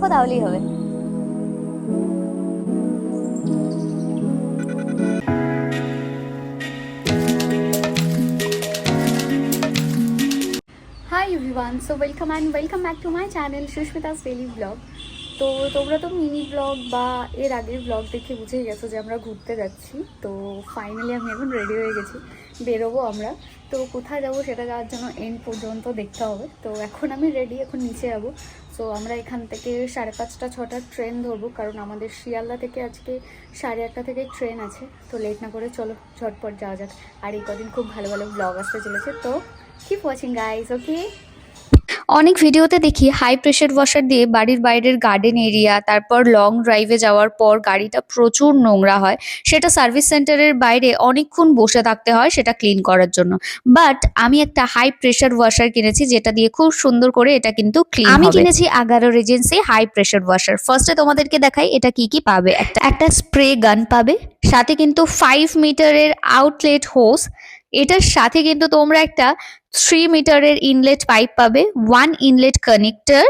দেখো তাহলেই হবে। Hi so welcome and welcome back to my channel Susmita's daily vlog তো তোমরা তো মিনি ব্লগ বা এর আগের ব্লগ দেখে বুঝেই গেছো যে আমরা ঘুরতে যাচ্ছি। তো ফাইনালি আমি এখন রেডি হয়ে গেছি, বেরোবো আমরা। তো কোথায় যাব সেটা যাওয়ার জন্য এন্ড পর্যন্ত দেখতে হবে। তো এখন আমি রেডি এখন নিচে যাব। সো আমরা এখান থেকে সাড়ে পাঁচটা ছটার ট্রেন ধরবো, কারণ আমাদের শিয়ালদা থেকে আজকে সাড়ে আটটা থেকে ট্রেন আছে। তো লেট না করে চলো, ঝটপট যাওয়া যাক। আর এই কদিন খুব ভালো ভালো ব্লগ আসতে চলেছে। তো কিপ ওয়াচিং গাইজ ওকে অনেক ভিডিওতে দেখি হাই প্রেশার ওয়াশার দিয়ে বাড়ির বাইরের গার্ডেন এরিয়া তারপর লং ড্রাইভে যাওয়ার পর গাড়িটা প্রচুর নোংরা হয়। সেটা সার্ভিস সেন্টারের বাইরে অনেকক্ষণ বসে থাকতে হয় সেটা ক্লিন করার জন্য। বাট আমি একটা হাই প্রেশার ওয়াশার কিনেছি যেটা দিয়ে খুব সুন্দর করে এটা কিন্তু ক্লিন আমি কিনেছি Agaro regency high pressure washer ফার্স্টে তোমাদেরকে দেখাই এটা কি কি পাবে। একটা একটা স্প্রে গান পাবে সাথে কিন্তু ফাইভ মিটারের আউটলেট হোস এটার সাথে কিন্তু তোমরা একটা থ্রি মিটারের ইনলেট পাইপ পাবে ওয়ান ইনলেট কানেক্টর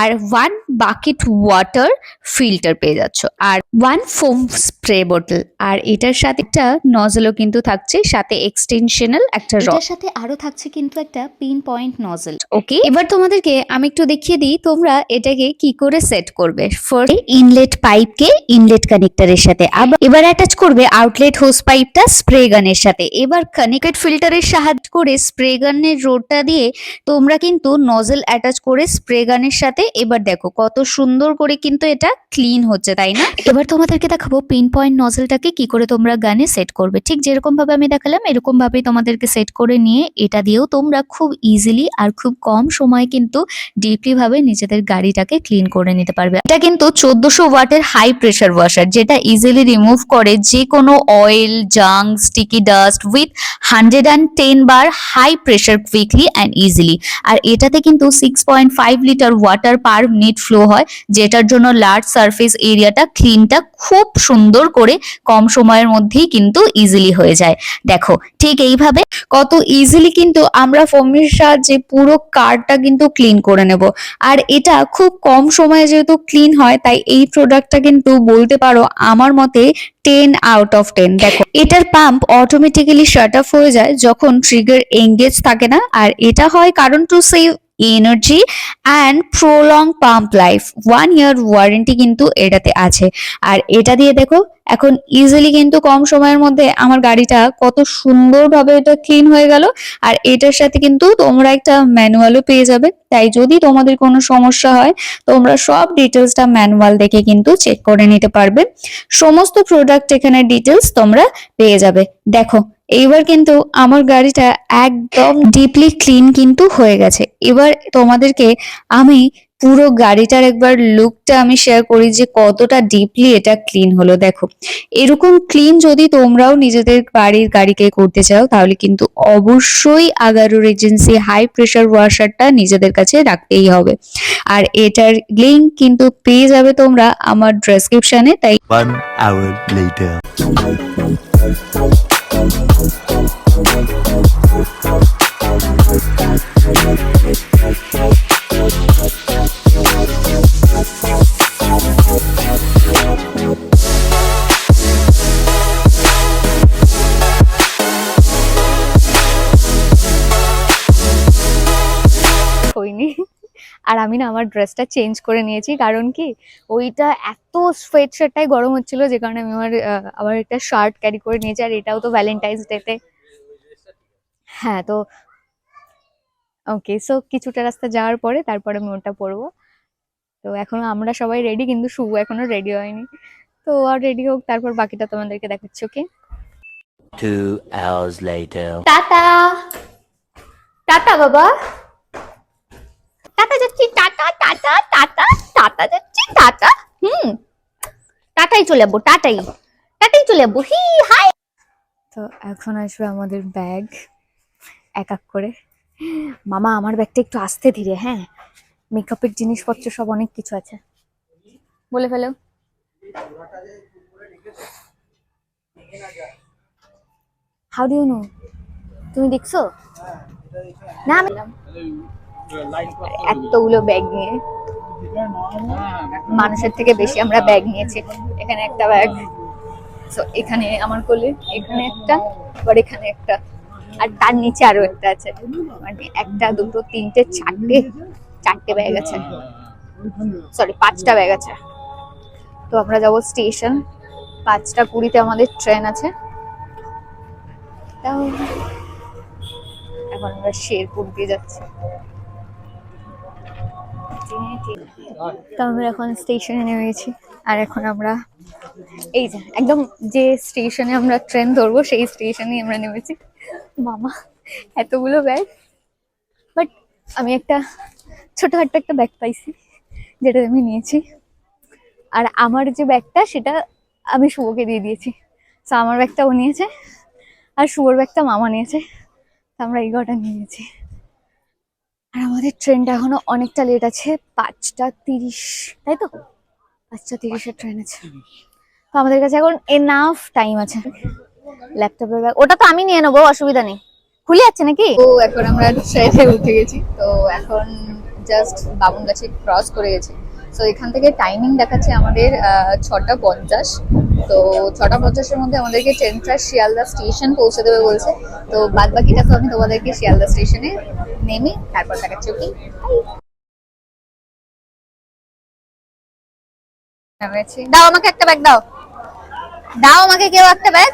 আর ওয়ান বাকেট ওয়াটার ফিল্টার পেয়ে যাচ্ছ। আর ওয়ান ফোম স্প্রে বোতল আর এটার সাথে একটা নজলও কিন্তু থাকছে সাথে এক্সটেনশনাল একটা এটার সাথে আরও থাকছে কিন্তু একটা পিন পয়েন্ট নজল ওকে এবার তোমাদেরকে আমি একটু দেখিয়ে দিই তোমরা এটাকে কি করে সেট করবে। ফার্স্ট ইনলেট পাইপকে ইনলেট কানেক্টরের সাথে। আবার এবার অ্যাটাচ করবে আউটলেট হোস পাইপটা স্প্রে গানের সাথে। এবার কানেক্টেড ফিল্টারের সাহায্য করে স্প্রে গানের রোডটা দিয়ে তোমরা কিন্তু নজেল অ্যাটাচ করে স্প্রে গানের সাথে এবার দেখো কত সুন্দর করে কিন্তু এটা ক্লিন হচ্ছে, তাই না? এবার তোমাদেরকে দেখাবো পিন পয়েন্ট নজেলটাকে কি করে তোমরা গানে সেট করবে। ঠিক যেরকম ভাবে আমি দেখালাম এরকম ভাবেই তোমাদেরকে সেট করে নিয়ে এটা দিয়েও তোমরা খুব ইজিলি আর খুব কম সময়ে কিন্তু ডিপলি ভাবে নিজেদের গাড়িটাকে ক্লিন করে নিতে পারবে। এটা কিন্তু চোদ্দশো ওয়াটের হাই প্রেশার ওয়াশার যেটা ইজিলি রিমুভ করে যে কোনো oil junk sticky dust with hundred and ten bar high pressure quickly and easily আর এটাতে কিন্তু six point five litre water per minute flow হয়, যেটার জন্য লার্জ সারফেস এরিয়াটা ক্লিনটা খুব সুন্দর করে কম সময়ের মধ্যেই কিন্তু ইজিলি হয়ে যায়। দেখো, ঠিক এইভাবে কত ইজিলি কিন্তু আমরা ফোমের সাহায্যে পুরো কারটা কিন্তু ক্লিন করে নেব। আর এটা খুব কম সময়ে যেহেতু ক্লিন হয়, তাই এই প্রোডাক্টটা কিন্তু বলতে পারো আমার মতে টেন আউট অফ টেন দেখো, এটার পাম্প অটোমেটিক্যালি শাট অফ হয়ে যায় যখন ট্রিগার এঙ্গেজ থাকে না। আর এটা হয় কারণ to save energy and prolong pump life one year warranty কিন্তু এটাতে আছে। আর এটা দিয়ে দেখো, এখন ইজিলি কিন্তু কম সময়ের মধ্যে আমার গাড়িটা কত সুন্দরভাবে এটা ক্লিন হয়ে গেল। আর এটার সাথে কিন্তু তোমরা একটা ম্যানুয়ালও পেয়ে যাবে। তাই যদি তোমাদের কোনো সমস্যা হয়, তোমরা সব ডিটেলসটা ম্যানুয়াল দেখে কিন্তু চেক করে নিতে পারবে। সমস্ত প্রোডাক্ট এখানে ডিটেলস তোমরা পেয়ে যাবে। দেখো এইবার কিন্তু আমার গাড়িটা একদম ডিপলি ক্লিন কিন্তু হয়ে গেছে। এবার তোমাদেরকে আমি পুরো গাড়িটার একবার লুকটা আমি শেয়ার করি যে কতটা ডিপলি এটা ক্লিন হলো। দেখো, এরকম ক্লিন যদি তোমরাও নিজেদের বাড়ির গাড়িকে করতে চাও, তাহলে কিন্তু অবশ্যই আগারোর এজেন্সি হাই প্রেশার ওয়াশারটা নিজেদের কাছে রাখতেই হবে। আর এটার লিঙ্ক কিন্তু পেয়ে যাবে তোমরা আমার ডেসক্রিপশনে তাই I'm going to. না আমার ড্রেসটা চেঞ্জ করে নিয়েছি। কারণ কি? ওইটা এত সোয়েট শার্টটাই গরম হচ্ছিল যে কারণে আমি আমার আবার একটা শার্ট ক্যারি করে নিয়েছি আর এটাও তো ভ্যালেন্টাইন্স ডেতে হ্যাঁ তো ওকে সো কিছুটা রাস্তা যাওয়ার পরে তারপরে আমি ওটা পরবো। তো এখনও আমরা সবাই রেডি কিন্তু শুভ এখনও রেডি হয়নি। তো আর রেডি হোক তারপর বাকিটা তোমাদেরকে দেখাচ্ছি ওকে Two hours later. টাটা! টাটা বাবা! টাটা যাচ্ছি, টাটা টাটা টাটা টাটা যাচ্ছি, টাটা। হুম, টাটাই চলে যাব টাটাই টাটাই চলে যাব হি, হাই। তো এখন আসবে আমাদের ব্যাগ, এক এক করে। মামা, আমার ব্যাগটা একটু আস্তে ধীরে হ্যাঁ? মেকআপের জিনিসপত্র সব অনেক কিছু আছে। বলে ফেলো। হাউ ডু ইউ নো তুমি দেখছ? না, আমি এতগুলো ব্যাগ নিয়ে। মানুষের থেকে বেশি আমরা ব্যাগ নিয়েছি। এখানে একটা ব্যাগ তো এখানে আমার কোলে, এখানে একটা, আবার এখানে একটা, আর তার নিচে আরও একটা আছে। মানে একটা, দুটো, তিনটে, চারটে চারটে ব্যাগ আছে। সরি পাঁচটা ব্যাগ আছে। তো আমরা যাব স্টেশন পাঁচটা কুড়িতে আমাদের ট্রেন আছে। এখন আমরা শেরপুর দিয়ে যাচ্ছি। তো আমরা এখন স্টেশনে নেমে গেছি আর এখন আমরা এই যে, একদম যে স্টেশনে আমরা ট্রেন ধরবো, সেই স্টেশনে আমরা নেমেছি। মামা, এতগুলো ব্যাগ বাট আমি একটা ছোটখাটো একটা ব্যাগ পাইছি, যেটা আমি নিয়েছি। আর আমার যে ব্যাগটা সেটা আমি শুভকে দিয়ে দিয়েছি। তো আমার ব্যাগটা ও নিয়েছে, আর শুভর ব্যাগটা মামা নিয়েছে। তো আমরা এই কটা নিয়েছি। আর আমাদের ট্রেনটা এখনও অনেকটা লেট আছে পাঁচটা তিরিশ তাই তো? পাঁচটা তিরিশের ট্রেন আছে। তো আমাদের কাছে এখন এনাফ টাইম আছে। ল্যাপটপের ব্যাগ ওটা তো আমি নিয়ে নেব অসুবিধা নেই। খুলে যাচ্ছে নাকি? তো এখন আমরা ট্রেনে উঠে গেছি তো এখন জাস্ট বামুনগাছি ক্রস করে গেছি। তো এখান থেকে টাইমিং দেখাচ্ছে আমাদের ছটা পঞ্চাশ। তো ছটা পঞ্চাশের মধ্যে আমাদেরকে ট্রেনটা শিয়ালদা স্টেশন পৌঁছে দেবে বলছে। তো বাদ বাকিটা তো আমি তোমাদেরকে শিয়ালদা স্টেশনে নেমে তারপর দেখাচ্ছি ওকে? দাও আমাকে একটা ব্যাগ দাও। দাও আমাকে কেউ একটা ব্যাগ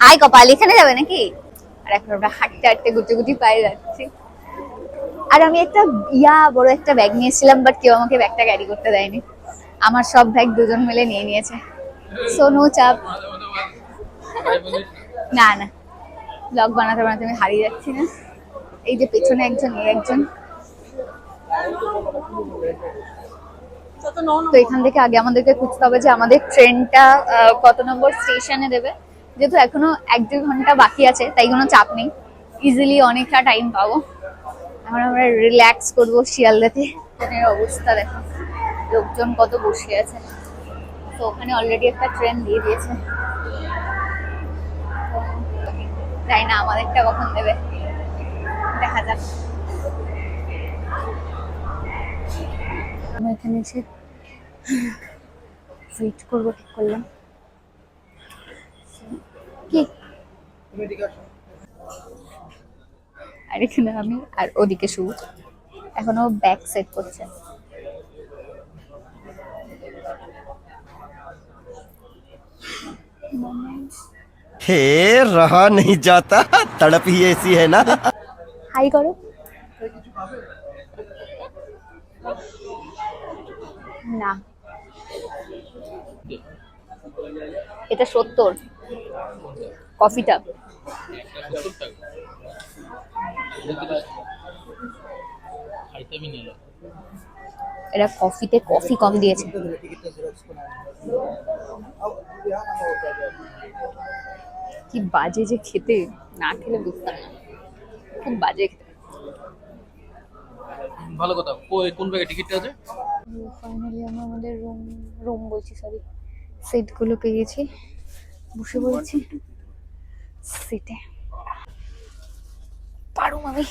হাই কপাল এখানে যাবে নাকি? আর এখন আমরা হাঁটতে হাঁটতে গুটি গুটি পায়ে যাচ্ছি। আর আমি একটা ইয়া বড় একটা ব্যাগ নিয়েছিলাম বাট কেউ আমাকে ব্যাগটা ক্যারি করতে দেয়নি। আমার সব ব্যাগ দুজন মিলে নিয়ে নিয়েছে। সো নো চাপ না না। ব্লগ বানাতে বানাতে আমি হারিয়ে যাচ্ছি না। এই যে পেছনে একজন, এই একজন। তো এখান থেকে আগে আমাদেরকে খুঁজতে হবে যে আমাদের ট্রেনটা কত নম্বর স্টেশনে দেবে। যেহেতু এখনও এক দুই ঘণ্টা বাকি আছে, তাই কোনো চাপ নেই। ইজিলি অনেকটা টাইম পাবো। এখন আমরা রিল্যাক্স করব শিয়ালদাতে। ট্রেনের অবস্থা দেখো। লোকজন কত বসে আছে। তো ওখানে অলরেডি একটা ট্রেন দিয়ে দিয়েছে। তাই না আমাদেরটা কখন দেবে। দেখা যাক। আমরা এখানে এসে ওয়েট করব, ঠিক করলাম। কি? আর এখানে আমি আর ওদিকে শুভ। এখনও ব্যাক সেট করছে। हे रहा नहीं जाता तड़प ही ऐसी है ना হাই করো না এটা সত্তর কফিটা এরা কফিতে কফি কম দিয়েছে কি বাজে যে খেতে না খেলে বুঝতাম না। খুব বাজে খেতে। ভালো কথা। কোন ব্যাগে টিকিটটা আছে? ফাইনালি আমরা আমাদের রুম রুম বলছি সরি সিটগুলো পেয়ে গেছি বসে পড়েছি। সিটে পারুম আমি।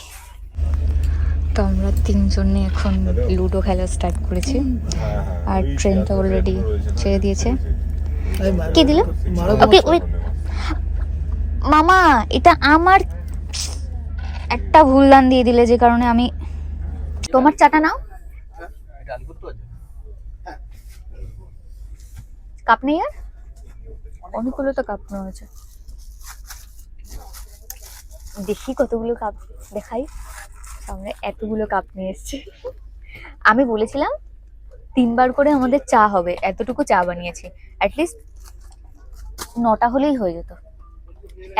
তো আমরা তিনজনে এখন লুডো খেলা স্টার্ট করেছি। আর ট্রেনটা অলরেডি ছেড়ে দিয়েছে। কে দিল? ওকে ওই মামা এটা আমার একটা ভুল দান দিয়ে দিলে যে কারণে আমি তোমার চাটা নাও। কাপ নেই আর? অনেকগুলো তো কাপ নেওয়া হয়েছে দেখি কতগুলো কাপ দেখাই। আমরা এতগুলো কাপ নিয়ে এসেছি। আমি বলেছিলাম তিনবার করে আমাদের চা হবে এতটুকু চা বানিয়েছি। অ্যাটলিস্ট নটা হলেই হয়ে যেত।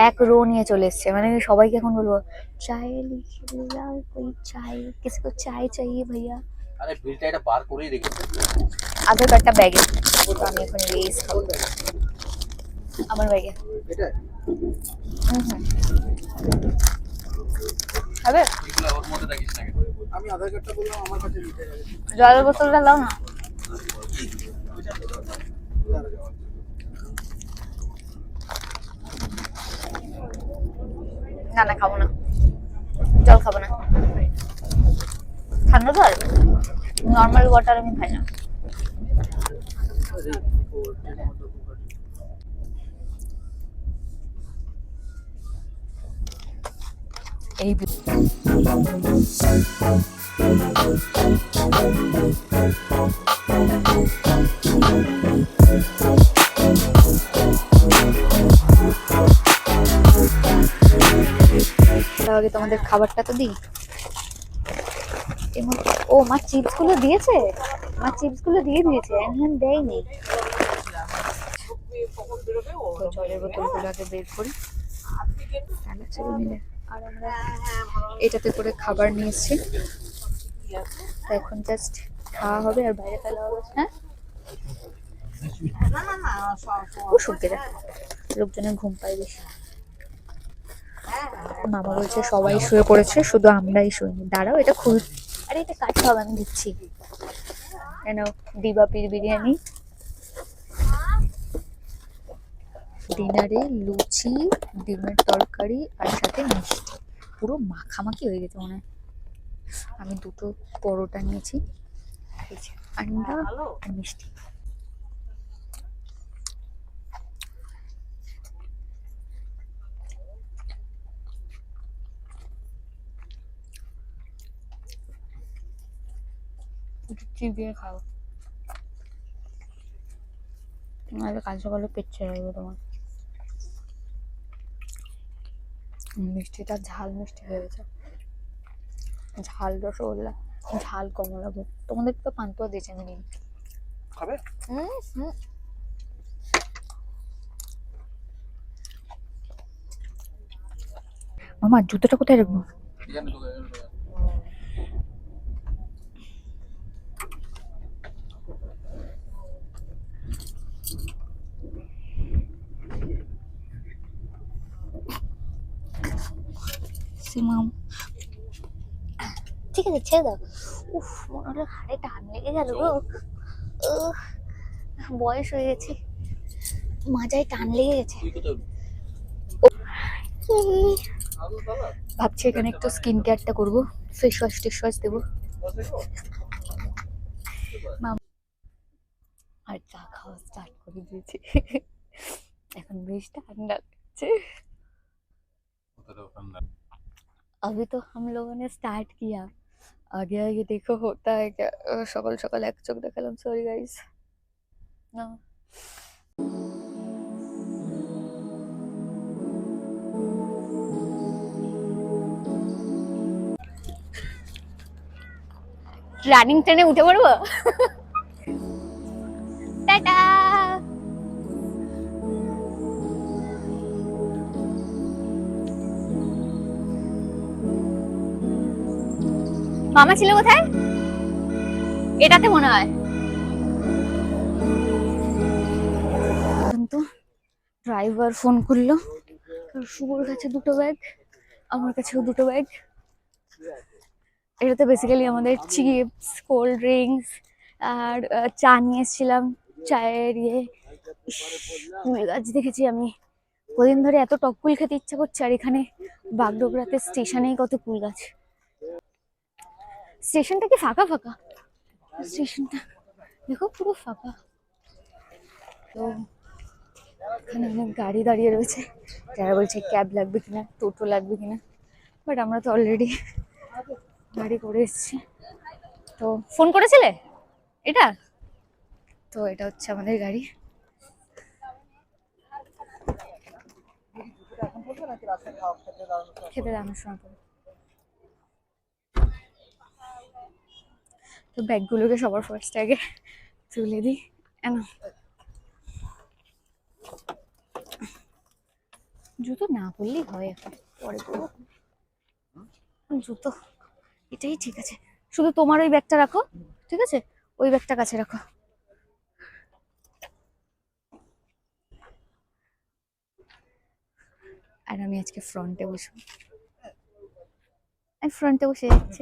এক রো নিয়ে চলে এসছে মানে সবাইকে এখন বলব চায় লিখে দাও কোই চায় কিসকো চায় চাইয়ে ভাইয়া। আরে বিলটা এটা বার করেই রেখেছে আধার কার্ডটা ব্যাগে আমি এখন লেস খাব। আমার ব্যাগে। এটা? হুম হুম। হবে এগুলো ওর মধ্যে রাখিস না আমি আধার কার্ডটা বললাম আমার কাছে নিতে হবে জলের বোতলটা দাও না। না না খাব না। জল খাব না। ঠান্ডা জল নর্মাল ওয়াটার আমি খাই না। এই আগে তোমাদের খাবারটা তো দিই। ও মা চিপসগুলো দিয়েছে? মা চিপসগুলো দিয়ে দিয়েছে এখন দেয়নি। জলের বোতলগুলো আগে বের করি। মিলে আর আমরা এটাতে করে খাবার নিয়ে এসেছি এখন জাস্ট খাওয়া হবে আর বাইরে ফেলা হবে। হ্যাঁ? লোকজনের ঘুম পায় বেশি। মামা বলছে সবাই শুয়ে পড়েছে শুধু আমরাই শুইনি। দাঁড়াও এটা খুল। আরে এটা কাটতে হবে আমি দিচ্ছি। কেন? দিবা পির বিরিয়ানি। ডিনারে লুচি ডিমের তরকারি আর সাথে মিষ্টি। পুরো মাখামাখি হয়ে গেছে মনে হয়। আমি দুটো পরোটা নিয়েছি। আন্ডা আর মিষ্টি। চিবিয়ে খাও। নাহলে কাল সকালে পেট ছেড়ে যাবে তোমার। মিষ্টিটা ঝাল মিষ্টি হয়ে গেছে। ঝাল রসগোল্লা ঝাল কমলা ভোগ। তোমাদের তো পান্তুয়া দিয়েছে আমি নিই খাবে? হুম হুম। মামা জুতোটা কোথায় রাখব? এখানে ঢোকা এখানে ঢোকা সিমাম ঠিক আছে ছেড়ে দাও। উফ মনে হলো হাড়ে টান লেগে গেল গো। বয়স হয়ে গেছে। মাজায় টান লেগে গেছে। ভাবছি এখানে একটু স্কিন কেয়ারটা করব। ফেস ওয়াশ টেস ওয়াশ দেবো। আর চা খাওয়া স্টার্ট করে দিয়েছি। এখন বেশ ঠান্ডা লাগছে। अभी तो हम लोगों ने स्टार्ट किया आगे आगे देखो होता है क्या अ, সকাল সকাল এক চোখ দেখালাম সরি গাইস না রানিং ট্রেনে উঠে পড়বো মামা ছিল কোথায়? এটাতে মনে হয়। তো ড্রাইভার ফোন করল। শুভর কাছে দুটো ব্যাগ আমার কাছেও দুটো ব্যাগ এটাতে বেসিক্যালি আমাদের চিপস কোল্ড ড্রিঙ্কস আর চা নিয়ে এসেছিলাম। চায়ের ইয়ে। কুল গাছ দেখেছি আমি। কদিন ধরে এত টক কুল খেতে ইচ্ছা করছে, আর এখানে বাগডোগরাতে স্টেশনেই কত কুল গাছ। স্টেশনটা কি ফাঁকা ফাঁকা? স্টেশনটা, দেখো পুরো ফাঁকা। তো এখানে অনেক গাড়ি দাঁড়িয়ে রয়েছে। যারা বলছে ক্যাব লাগবে কিনা, টোটো লাগবে কিনা বাট আমরা তো অলরেডি গাড়ি করে এসেছি। তো ফোন করেছিলে? এটা? তো এটা হচ্ছে আমাদের গাড়ি। খেতে দাঁড়ানোর সময় তো ব্যাগগুলোকে সবার ফার্স্ট আগে তুলে দিই। এন জুতো না পরলেই হয় এখন, পরে পরবো। জুতো। এটাই ঠিক আছে। শুধু তোমার ওই ব্যাগটা রাখো, ঠিক আছে? ওই ব্যাগটা কাছে রাখো। আর আমি আজকে ফ্রন্টে বসবো। আমি ফ্রন্টে বসে যাচ্ছি।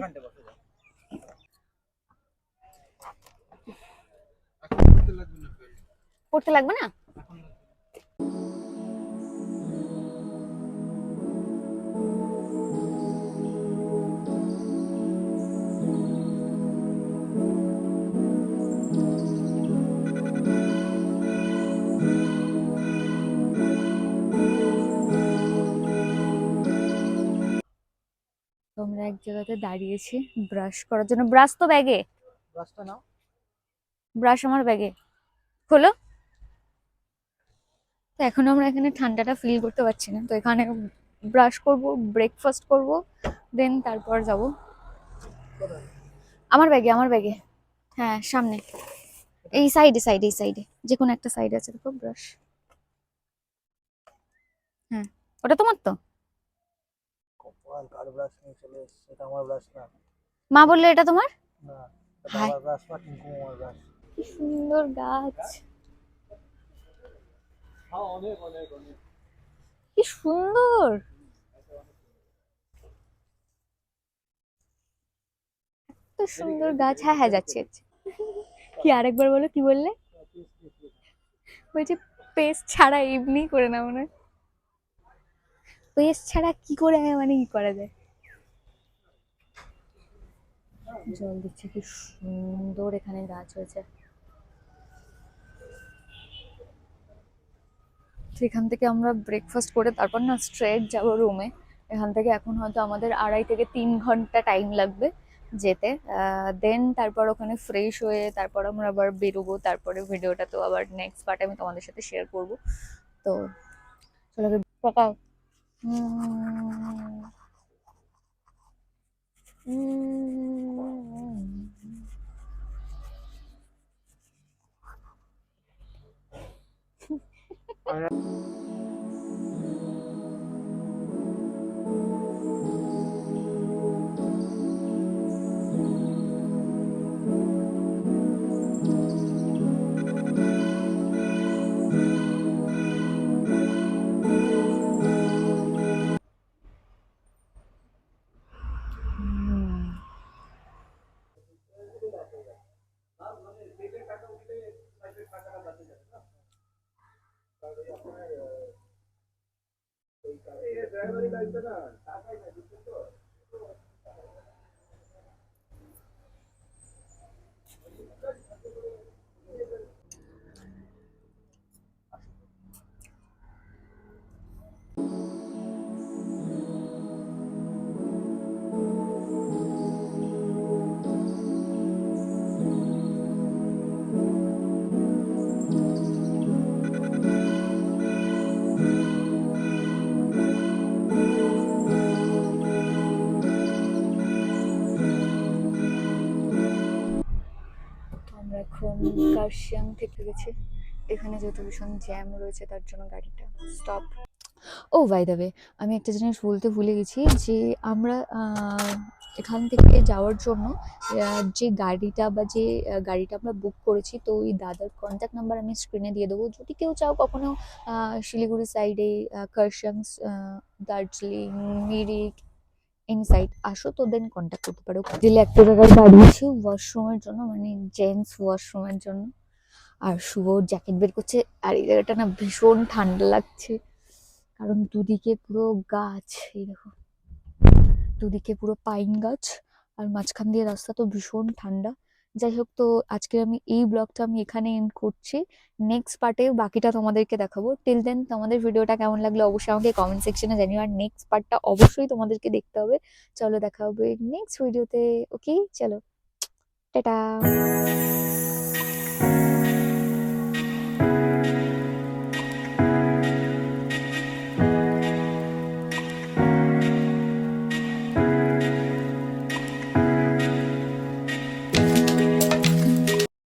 করতে লাগবে না? তোমরা এক জায়গাতে দাঁড়িয়েছি ব্রাশ করার জন্য। ব্রাশ তো ব্যাগে ব্রাশটা নাও। ব্রাশ আমার ব্যাগে খোলো। তো এখনও আমরা এখানে ঠান্ডাটা ফিল করতে পারছি না। তো এখানে ব্রাশ করব ব্রেকফাস্ট করব দেন তারপর যাব। আমার ব্যাগে আমার ব্যাগে হ্যাঁ সামনে। এই সাইডে সাইডে এই সাইডে যে কোনো একটা সাইড আছে দেখো ব্রাশ হ্যাঁ। ওটা তোমার তো? মা বললে এটা তোমার? কি সুন্দর গাছ হ্যাঁ অনেক অনেক অনেক কি সুন্দর! এত সুন্দর গাছ হ্যাঁ হ্যাঁ যাচ্ছে, যাচ্ছি। কি আরেকবার বলো, কি বললে? বলছে পেস্ট ছাড়া এমনি করে না মনে পেস্ট ছাড়া কি করে মানে কি করা যায়? জল দিচ্ছে, কি সুন্দর এখানে গাছ হয়েছে। সেখান থেকে আমরা ব্রেকফাস্ট করে তারপর না স্ট্রেট যাব রুমে এখান থেকে এখন হয়তো আমাদের আড়াই থেকে তিন ঘণ্টা টাইম লাগবে যেতে। দেন তারপর ওখানে ফ্রেশ হয়ে তারপর আমরা আবার বেরোবো। তারপরে ভিডিওটা তো আবার নেক্সট পার্ট আমি তোমাদের সাথে শেয়ার করব। তো চলো পকাও। উম, 哎呀 এখন থেকে গেছি এখানে যেহেতু ভীষণ জ্যাম রয়েছে, তার জন্য গাড়িটা স্টপ ও বাই দ্য আমি একটা জিনিস বলতে ভুলে গেছি যে আমরা এখান থেকে যাওয়ার জন্য যে গাড়িটা বা যে গাড়িটা আমরা বুক করেছি, তো ওই দাদার কন্ট্যাক্ট নাম্বার আমি স্ক্রিনে দিয়ে দেবো। যদি কেউ চাও কখনো শিলিগুড়ি সাইডে কার্শিয়াং দার্জিলিং মিরিক এনি সাইড আসো তো দেন কন্ট্যাক্ট করতে পারো। দিলে একটা জায়গায় দাঁড়িয়েছি ওয়াশরুমের জন্য মানে জেন্টস ওয়াশরুমের জন্য। আর শুভ জ্যাকেট বের করছে, আর এই জায়গাটা না ভীষণ ঠান্ডা লাগছে। কারণ দুদিকে পুরো গাছ এরকম দুদিকে পুরো পাইন গাছ, আর মাঝখান দিয়ে রাস্তা তো ভীষণ ঠান্ডা। যাই হোক, তো আজকে আমি এই ব্লগটা আমি এখানে এন্ড করছি। নেক্সট পার্টে বাকিটা তোমাদেরকে দেখাবো। টিল দেন তোমাদের ভিডিওটা কেমন লাগল অবশ্যই আমাকে কমেন্ট সেকশনে জানিও। আর নেক্সট পার্টটা অবশ্যই তোমাদেরকে দেখতে হবে। চলো দেখা হবে নেক্সট ভিডিওতে ওকে চলো, টাটা!